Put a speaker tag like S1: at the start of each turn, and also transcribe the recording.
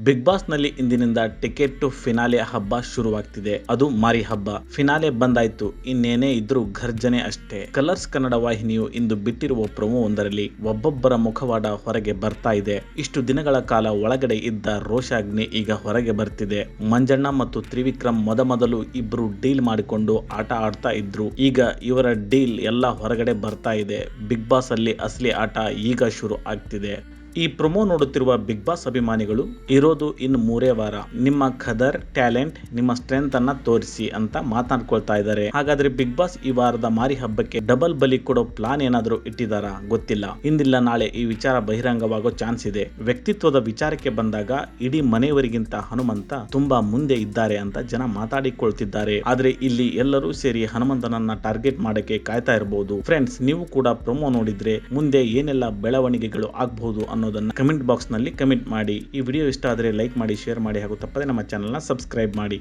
S1: Big ಬಾಸ್ನಲ್ಲಿ ಇಂದಿನಿಂದ ticket to finale ಹಬ್ಬ ಶುರುವಾಗ್ತಿದೆ. ಅದು ಮಾರಿ ಹಬ್ಬ. ಫಿನಾಲೆ ಬಂದಾಯ್ತು. ಇನ್ನೇನೇ ಇದ್ರೂ ಘರ್ಜನೆ ಅಷ್ಟೇ. ಕಲರ್ಸ್ ಕನ್ನಡ ವಾಹಿನಿಯು ಇಂದು ಬಿಟ್ಟಿರುವ ಪ್ರೊಮೋ ಒಂದರಲ್ಲಿ ಒಬ್ಬೊಬ್ಬರ ಮುಖವಾಡ ಹೊರಗೆ ಬರ್ತಾ ಇದೆ. ಇಷ್ಟು ದಿನಗಳ ಕಾಲ ಒಳಗಡೆ ಇದ್ದ ರೋಷಾಗ್ನಿ ಈಗ ಹೊರಗೆ ಬರ್ತಿದೆ. ಮಂಜಣ್ಣ ಮತ್ತು ತ್ರಿವಿಕ್ರಮ್ ಮೊದಮೊದಲು ಇಬ್ರು ಡೀಲ್ ಮಾಡಿಕೊಂಡು ಆಟ ಆಡ್ತಾ ಇದ್ರು. ಈಗ ಇವರ ಡೀಲ್ ಎಲ್ಲ ಹೊರಗಡೆ ಬರ್ತಾ ಇದೆ. ಬಿಗ್ ಬಾಸ್ ಅಲ್ಲಿ ಅಸಲಿ ಆಟ ಈಗ ಶುರು ಆಗ್ತಿದೆ. ಈ ಪ್ರೊಮೋ ನೋಡುತ್ತಿರುವ ಬಿಗ್ ಬಾಸ್ ಅಭಿಮಾನಿಗಳು, ಇರೋದು ಇನ್ನು ಮೂರೇ ವಾರ. ನಿಮ್ಮ ಖದರ್, ಟ್ಯಾಲೆಂಟ್, ನಿಮ್ಮ ಸ್ಟ್ರೆಂತ್ ಅನ್ನ ತೋರಿಸಿ ಅಂತ ಮಾತಾಡ್ಕೊಳ್ತಾ ಇದ್ದಾರೆ. ಹಾಗಾದ್ರೆ ಬಿಗ್ ಬಾಸ್ ಈ ವಾರದ ಮಾರಿ ಹಬ್ಬಕ್ಕೆ ಡಬಲ್ ಬಲಿ ಕೊಡೋ ಪ್ಲಾನ್ ಏನಾದರೂ ಇಟ್ಟಿದಾರಾ? ಗೊತ್ತಿಲ್ಲ. ಇಂದಿಲ್ಲ ನಾಳೆ ಈ ವಿಚಾರ ಬಹಿರಂಗವಾಗೋ ಚಾನ್ಸ್ ಇದೆ. ವ್ಯಕ್ತಿತ್ವದ ವಿಚಾರಕ್ಕೆ ಬಂದಾಗ ಇಡೀ ಮನೆಯವರಿಗಿಂತ ಹನುಮಂತ ತುಂಬಾ ಮುಂದೆ ಇದ್ದಾರೆ ಅಂತ ಜನ ಮಾತಾಡಿಕೊಳ್ತಿದ್ದಾರೆ. ಆದ್ರೆ ಇಲ್ಲಿ ಎಲ್ಲರೂ ಸೇರಿ ಹನುಮಂತನನ್ನ ಟಾರ್ಗೆಟ್ ಮಾಡಕ್ಕೆ ಕಾಯ್ತಾ ಇರಬಹುದು ಫ್ರೆಂಡ್ಸ್ ನೀವು ಕೂಡ ಪ್ರೊಮೋ ನೋಡಿದ್ರೆ ಮುಂದೆ ಏನೆಲ್ಲ ಬೆಳವಣಿಗೆಗಳು ಆಗಬಹುದು ಅನ್ನೋದನ್ನ ಕಮೆಂಟ್ ಬಾಕ್ಸ್ನಲ್ಲಿ ಕಮೆಂಟ್ ಮಾಡಿ. ಈ ವಿಡಿಯೋ ಇಷ್ಟ ಆದರೆ ಲೈಕ್ ಮಾಡಿ ಶೇರ್ ಮಾಡಿ ಹಾಗೂ ತಪ್ಪದೆ ನಮ್ಮ ಚಾನಲ್ನ ಸಬ್ಸ್ಕ್ರೈಬ್ ಮಾಡಿ.